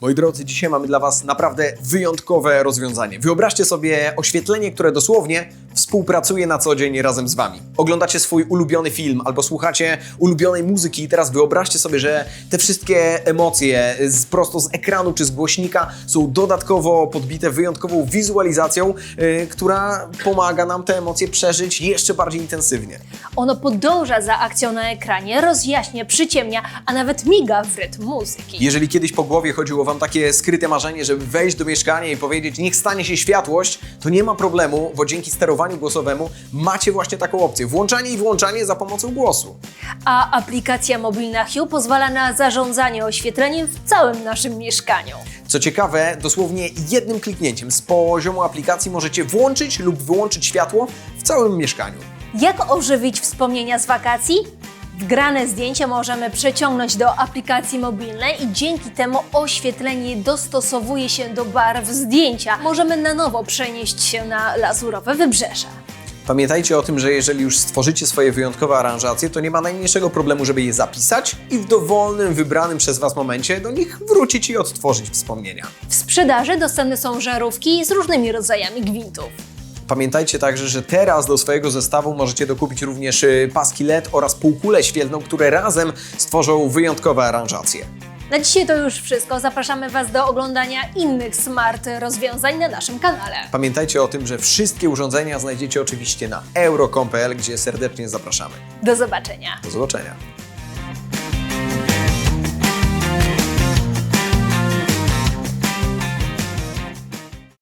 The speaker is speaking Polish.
Moi drodzy, dzisiaj mamy dla Was naprawdę wyjątkowe rozwiązanie. Wyobraźcie sobie oświetlenie, które dosłownie współpracuje na co dzień razem z Wami. Oglądacie swój ulubiony film albo słuchacie ulubionej muzyki i teraz wyobraźcie sobie, że te wszystkie emocje z, prosto z ekranu czy z głośnika są dodatkowo podbite wyjątkową wizualizacją, yy, która pomaga nam te emocje przeżyć jeszcze bardziej intensywnie. Ono podąża za akcją na ekranie, rozjaśnia, przyciemnia, a nawet miga w rytm muzyki. Jeżeli kiedyś po głowie chodziło Wam takie skryte marzenie, żeby wejść do mieszkania i powiedzieć, niech stanie się światłość, to nie ma problemu, bo dzięki sterowaniu głosowemu macie właśnie taką opcję. Włączanie i wyłączanie za pomocą głosu. A aplikacja mobilna Hue pozwala na zarządzanie oświetleniem w całym naszym mieszkaniu. Co ciekawe, dosłownie jednym kliknięciem z poziomu aplikacji możecie włączyć lub wyłączyć światło w całym mieszkaniu. Jak ożywić wspomnienia z wakacji? Wgrane zdjęcia możemy przeciągnąć do aplikacji mobilnej i dzięki temu oświetlenie dostosowuje się do barw zdjęcia. Możemy na nowo przenieść się na lazurowe wybrzeże. Pamiętajcie o tym, że jeżeli już stworzycie swoje wyjątkowe aranżacje, to nie ma najmniejszego problemu, żeby je zapisać i w dowolnym, wybranym przez Was momencie do nich wrócić i odtworzyć wspomnienia. W sprzedaży dostępne są żarówki z różnymi rodzajami gwintów. Pamiętajcie także, że teraz do swojego zestawu możecie dokupić również y, paski LED oraz półkulę świetlną, które razem stworzą wyjątkowe aranżacje. Na dzisiaj to już wszystko. Zapraszamy Was do oglądania innych smart rozwiązań na naszym kanale. Pamiętajcie o tym, że wszystkie urządzenia znajdziecie oczywiście na euro.com.pl, gdzie serdecznie zapraszamy. Do zobaczenia. Do zobaczenia.